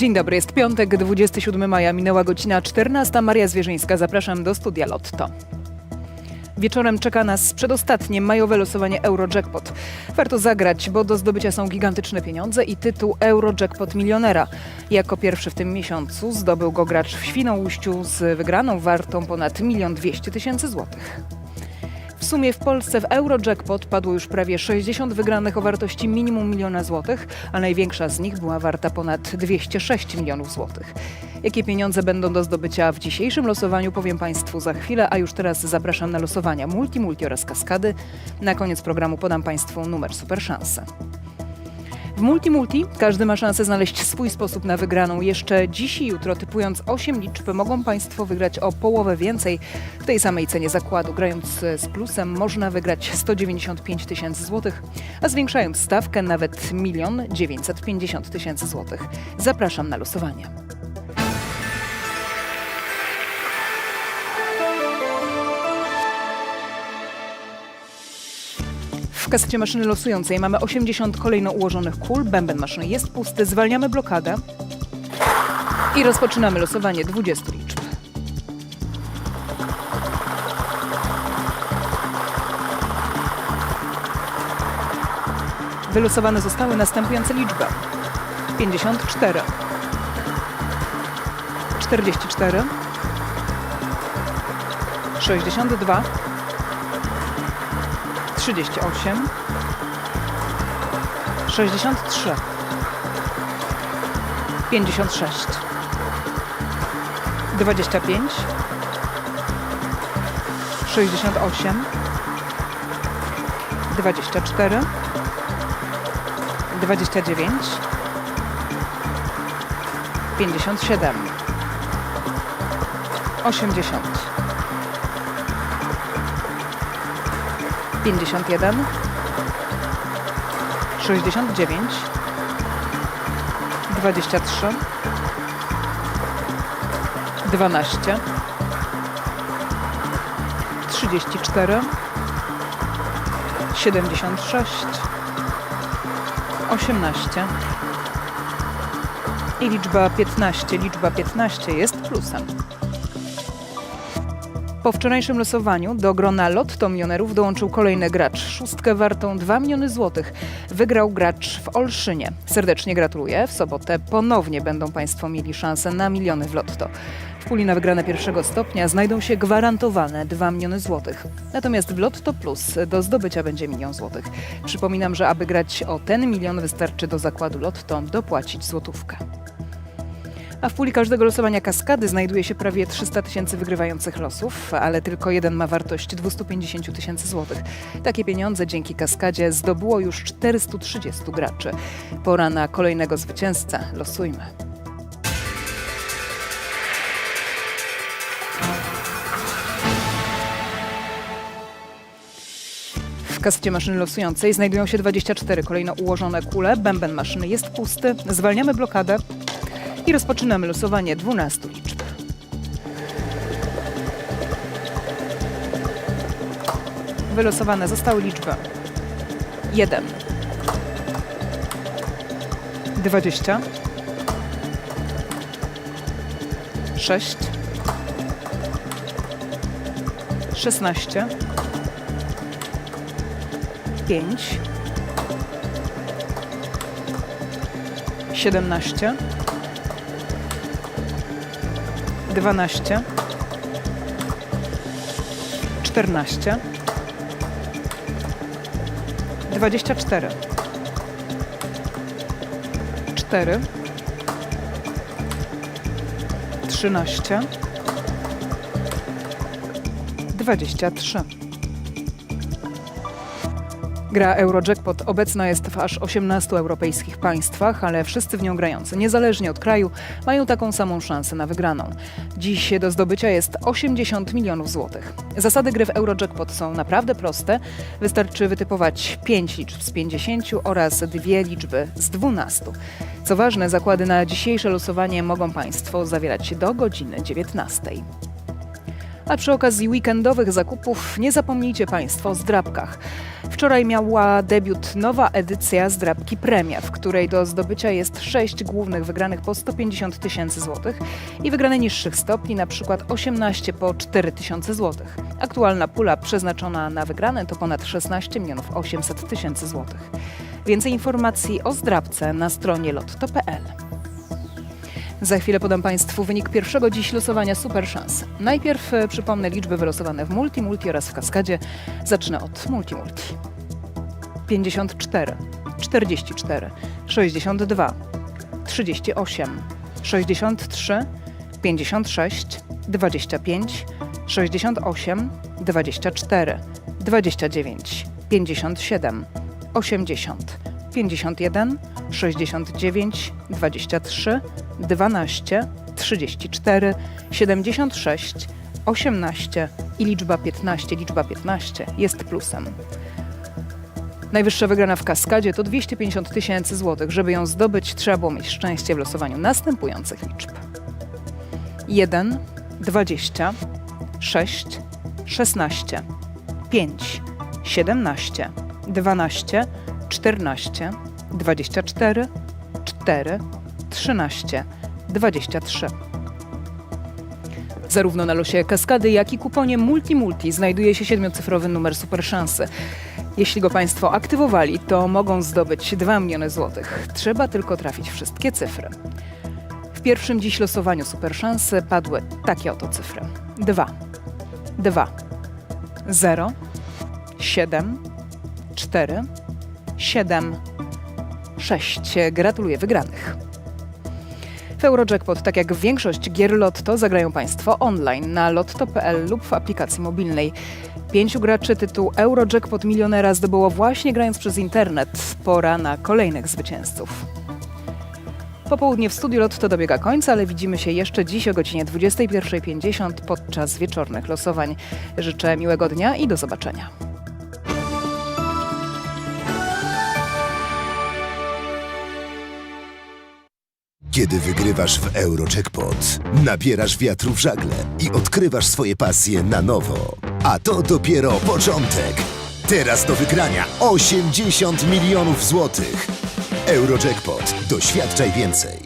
Dzień dobry, jest piątek, 27 maja, minęła godzina 14. Maria Zwierzyńska, zapraszam do studia Lotto. Wieczorem czeka nas przedostatnie majowe losowanie Eurojackpot. Warto zagrać, bo do zdobycia są gigantyczne pieniądze i tytuł Eurojackpot milionera. Jako pierwszy w tym miesiącu zdobył go gracz w Świnoujściu z wygraną wartą ponad 1 200 tysięcy złotych. Sumie w Polsce w Eurojackpot padło już prawie 60 wygranych o wartości minimum miliona złotych, a największa z nich była warta ponad 206 milionów złotych. Jakie pieniądze będą do zdobycia w dzisiejszym losowaniu powiem Państwu za chwilę, a już teraz zapraszam na losowania Multi, Multi oraz Kaskady. Na koniec programu podam Państwu numer Super Szanse. W Multi Multi każdy ma szansę znaleźć swój sposób na wygraną. Jeszcze dziś i jutro, typując 8 liczb, mogą Państwo wygrać o połowę więcej w tej samej cenie zakładu. Grając z plusem można wygrać 195 tysięcy złotych, a zwiększając stawkę nawet 1 950 tysięcy złotych. Zapraszam na losowanie. Kasecie maszyny losującej mamy 80 kolejno ułożonych kul, bęben maszyny jest pusty, zwalniamy blokadę i rozpoczynamy losowanie 20 liczb. Wylosowane zostały następujące liczby. 54 44 62 38 63 56 25 68 24 29 57 80 51 69 23 12 34 76 18 i liczba 15. Liczba 15 jest plusem. Po wczorajszym losowaniu do grona Lotto Milionerów dołączył kolejny gracz. Szóstkę wartą 2 miliony złotych wygrał gracz w Olszynie. Serdecznie gratuluję. W sobotę ponownie będą Państwo mieli szansę na miliony w Lotto. W puli na wygrane pierwszego stopnia znajdą się gwarantowane 2 miliony złotych. Natomiast w Lotto Plus do zdobycia będzie milion złotych. Przypominam, że aby grać o ten milion wystarczy do zakładu Lotto dopłacić złotówkę. A w puli każdego losowania kaskady znajduje się prawie 300 tysięcy wygrywających losów, ale tylko jeden ma wartość 250 tysięcy złotych. Takie pieniądze dzięki kaskadzie zdobyło już 430 graczy. Pora na kolejnego zwycięzcę. Losujmy. W kasecie maszyny losującej znajdują się 24 kolejno ułożone kule. Bęben maszyny jest pusty. Zwalniamy blokadę i rozpoczynamy losowanie 12 liczb. Wylosowane zostały liczby. 1, 20, 6, 16, 5, 17, 12, 14, 24, 4, 13, 23. Gra Eurojackpot obecna jest w aż 18 europejskich państwach, ale wszyscy w nią grający, niezależnie od kraju, mają taką samą szansę na wygraną. Dziś do zdobycia jest 80 milionów złotych. Zasady gry w Eurojackpot są naprawdę proste. Wystarczy wytypować 5 liczb z 50 oraz dwie liczby z 12. Co ważne, zakłady na dzisiejsze losowanie mogą Państwo zawierać do godziny 19. A przy okazji weekendowych zakupów nie zapomnijcie Państwo o zdrabkach. Wczoraj miała debiut nowa edycja zdrabki Premia, w której do zdobycia jest sześć głównych wygranych po 150 tysięcy złotych i wygrane niższych stopni, na przykład 18 po 4 tysiące złotych. Aktualna pula przeznaczona na wygrane to ponad 16 milionów 800 tysięcy złotych. Więcej informacji o zdrabce na stronie lotto.pl. Za chwilę podam Państwu wynik pierwszego dziś losowania Super Szans. Najpierw e, przypomnę liczby wylosowane w Multi, Multi oraz w Kaskadzie. Zacznę od Multi Multi. 54, 44, 62, 38, 63, 56, 25, 68, 24, 29, 57, 80, 51, 69, 23, 12, 34, 76, 18 i liczba 15, liczba 15 jest plusem. Najwyższa wygrana w kaskadzie to 250 tysięcy złotych. Żeby ją zdobyć, trzeba było mieć szczęście w losowaniu następujących liczb: 1, 20, 6, 16, 5, 17, 12, 14, 24, 4, 13, 23. Zarówno na losie kaskady, jak i kuponie Multi Multi znajduje się siedmiocyfrowy numer super szansy. Jeśli go Państwo aktywowali, to mogą zdobyć 2 miliony złotych. Trzeba tylko trafić wszystkie cyfry. W pierwszym dziś losowaniu super szansy padły takie oto cyfry: 2, 2, 0, 7, 4, 7, 6. Gratuluję wygranych. W Eurojackpot, tak jak większość gier Lotto, zagrają Państwo online na lotto.pl lub w aplikacji mobilnej. Pięciu graczy tytuł Eurojackpot Milionera zdobyło właśnie grając przez internet. Pora na kolejnych zwycięzców. Popołudnie w studiu Lotto dobiega końca, ale widzimy się jeszcze dziś o godzinie 21.50 podczas wieczornych losowań. Życzę miłego dnia i do zobaczenia. Kiedy wygrywasz w Eurojackpot, nabierasz wiatru w żagle i odkrywasz swoje pasje na nowo. A to dopiero początek. Teraz do wygrania 80 milionów złotych. Eurojackpot. Doświadczaj więcej.